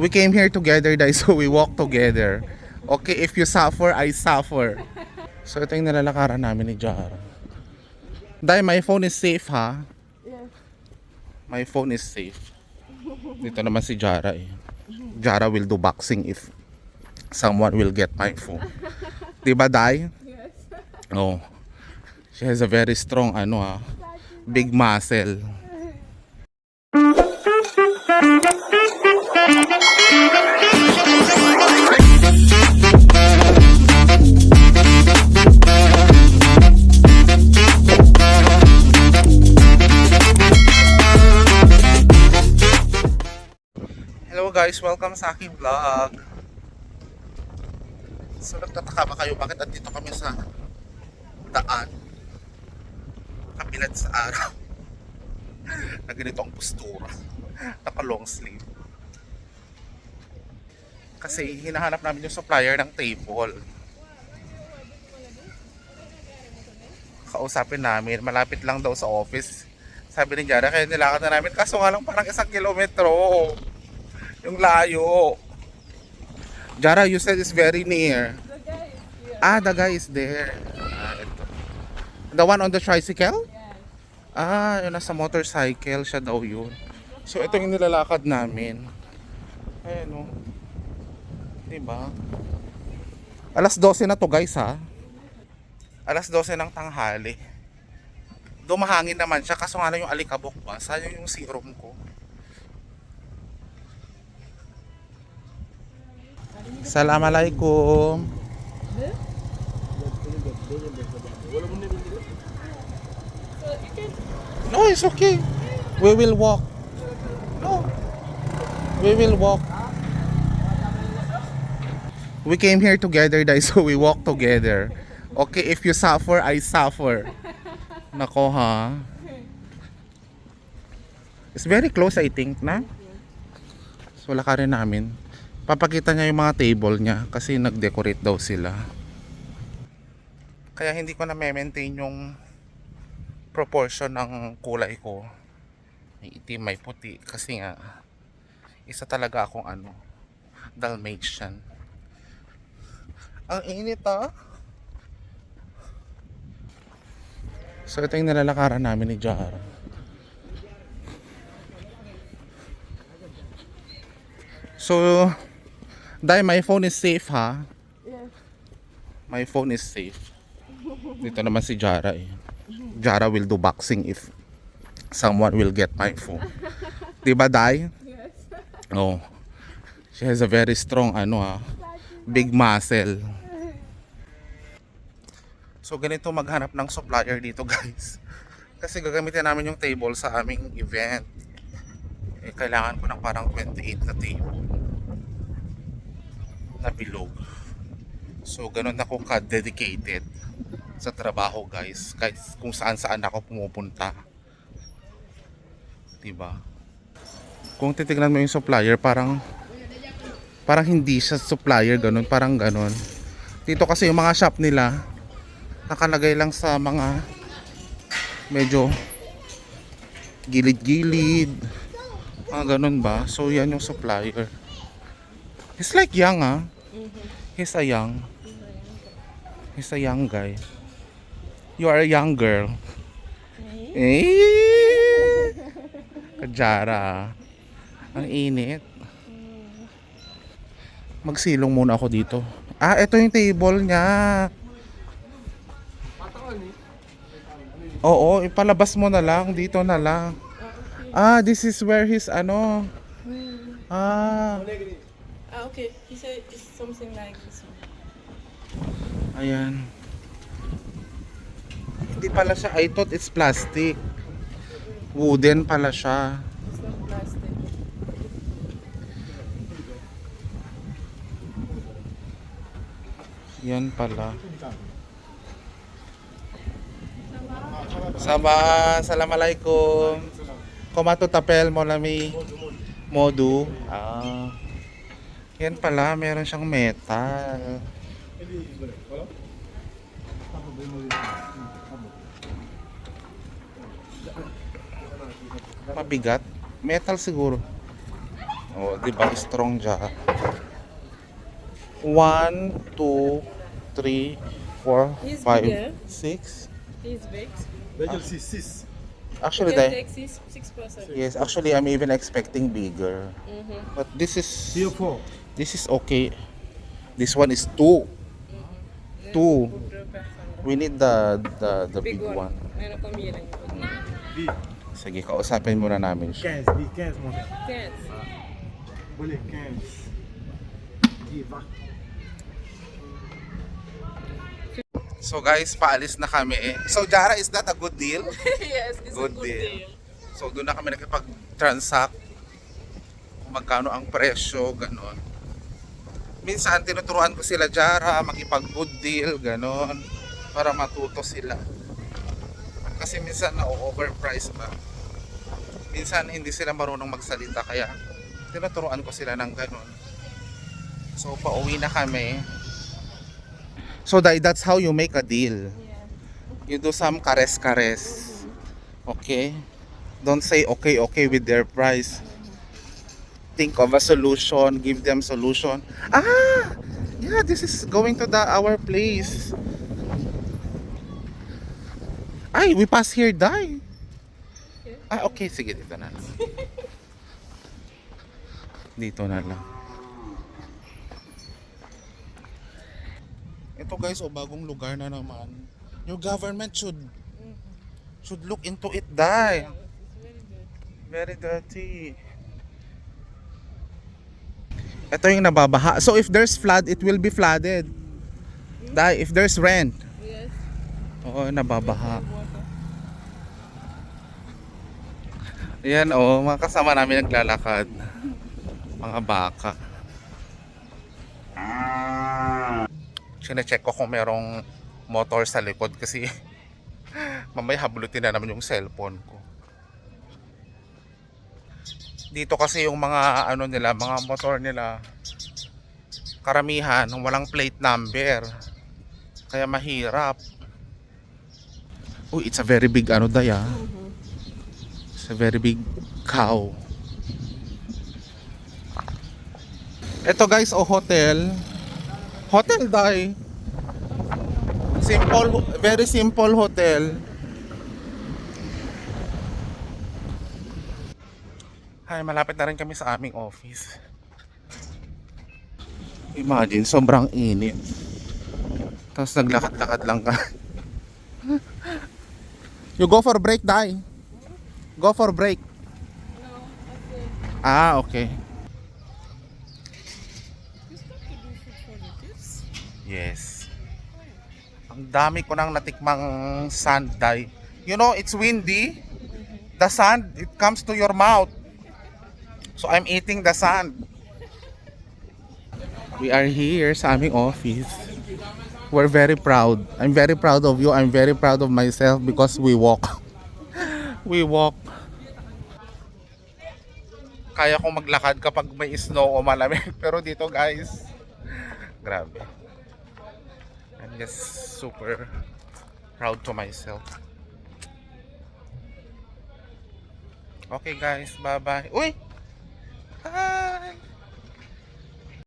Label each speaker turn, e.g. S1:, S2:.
S1: We came here together, guys, so we walk together. Okay, if you suffer, I suffer. So ito yung nilalakaran namin ni Jara. Dahil my phone is safe, ha?
S2: Yes.
S1: My phone is safe. Dito naman si Jara eh. Jara will do boxing if someone will get my phone. Diba, Dai?
S2: Yes.
S1: Oh. She has a very strong ano ah, big muscle. Guys, welcome sa aking vlog. So nagtataka ba kayo bakit andito kami sa daan? Kapilat sa araw. na ganito ang postura. Naka long sleeve. Kasi hinahanap namin yung supplier ng table. Kausapin namin, malapit lang daw sa office. Sabi ni Jara, kaya nilakad na namin. Kaso nga lang parang isang kilometro. Yung layo. Jara, you said it's very near.
S2: The guy is here.
S1: Ah, the guy is there. Ah, ito. The one on the tricycle?
S2: Yes.
S1: Ah, yun nasa motorcycle siya daw yun. So ito yung nilalakad namin. Ayan o. Diba? Alas 12 na to guys ha. Alas 12 ng tanghali. Dumahangin naman siya kaso nga lang yung alikabok ba? Sayang yung serum ko. Assalamualaikum. No, it's okay. We will walk. No. We will walk. We came here together, guys, so we walk together. Okay, if you suffer, I suffer. Nako ha. It's very close, I think, na? So, wala ka rin namin. Papakita niya yung mga table niya kasi nag-decorate daw sila. Kaya hindi ko na maintain yung proportion ng kulay ko. May itim, may puti. Kasi nga, isa talaga akong ano, Dalmatian. Ang init ah. So ito yung nilalakaran namin ni Jara. So, dahil my phone is safe ha.
S2: yes.
S1: My phone is safe. Dito naman si Jara eh. Jara will do boxing if someone will get my phone. Diba, Dai?
S2: Yes.
S1: Oh. She has a very strong ano ah, big muscle. So ganito maghanap ng supplier dito, guys. Kasi gagamitin namin yung table sa aming event. Eh, kailangan ko ng parang 28 na table na bilog. So ganun ako ka-dedicated sa trabaho, guys. Kahit kung saan saan ako pumupunta. Diba? Kung titignan mo yung supplier, parang parang hindi siya supplier ganun, parang ganun. Dito kasi yung mga shop nila nakalagay lang sa mga medyo gilid-gilid. Mga ganun ba? So yan yung supplier. He's like young ah. He's a young. He's a young guy. You are a young girl. Eh! Kajara. Ang init. Magsilong muna ako dito. Ah, ito yung table niya. Oo, ipalabas mo na lang. Dito na lang. Ah, this is where his ano. Ah,
S2: Ah, okay. He said it's something like this one.
S1: ayan. Hindi pala siya. I thought it's plastic. Wooden pala siya.
S2: It's not plastic.
S1: Yan pala. Sama, assalamualaikum. Komato tapel mo nami modu. Ah. Yan pala, meron siyang metal. Mabigat. Metal siguro. Oh, di ba? Strong siya. 1, 2, 3, 4,
S2: He's
S1: 5,
S2: bigger.
S1: 6.
S2: He's big.
S3: Daniel, sis, sis.
S1: Actually,
S2: Can
S1: the,
S2: take six, six
S1: yes, actually, I'm even expecting bigger.
S2: Mm-hmm.
S1: But this is,
S3: Here four.
S1: This is okay. This one is 2. 2. We need the, the, the big, one. Sige, kausapin muna namin siya.
S3: 15, B, 15 mon gars.
S2: Yes.
S3: Boleh, 15. B, va.
S1: So guys, paalis na kami. So Jara, is that a good deal?
S2: yes, it's
S1: Good
S2: a good
S1: deal.
S2: deal.
S1: So doon na kami nakipag-transact kung magkano ang presyo, ganon. Minsan tinuturuan ko sila Jara, makipag-good deal, ganon, para matuto sila. Kasi minsan na-overprice ba. Minsan hindi sila marunong magsalita kaya tinuturuan ko sila ng ganon. So pauwi na kami. So that's how you make a deal. You do some kares-kares. Okay? Don't say okay, okay with their price. Think of a solution, give them solution. Ah! Yeah, this is going to the our place. Ay, we pass here, die. Ah, okay, sige, dito na lang. Dito na lang. Ito guys, oh, bagong lugar na naman. Your government should should look into it, die. Very dirty. Ito yung nababaha. So if there's flood, it will be flooded. Dai, if there's rain,
S2: Yes.
S1: oo, nababaha. Yan oh, mga kasama namin naglalakad. Mga baka. Sine-check ko kung merong motor sa likod kasi mamaya hablutin na naman yung cellphone ko. Dito kasi yung mga ano nila, mga motor nila karamihan walang plate number. Kaya mahirap. Oh, it's a very big ano daya. It's a very big cow. Ito guys, oh hotel. Hotel dai. Simple, very simple hotel. Ay, malapit na rin kami sa aming office. Imagine, sobrang init. Tapos naglakad-lakad lang ka. you go for break, Dai. Go for break. Ah, okay. Yes. Ang dami ko nang natikmang sand, Dai. You know, it's windy. The sand, it comes to your mouth. So I'm eating the sand. We are here sa aming office. We're very proud. I'm very proud of you. I'm very proud of myself because we walk. we walk. Kaya kong maglakad kapag may snow o malamig. Pero dito guys, grabe. I'm just super proud to myself. Okay guys, bye bye. Uy! Ah!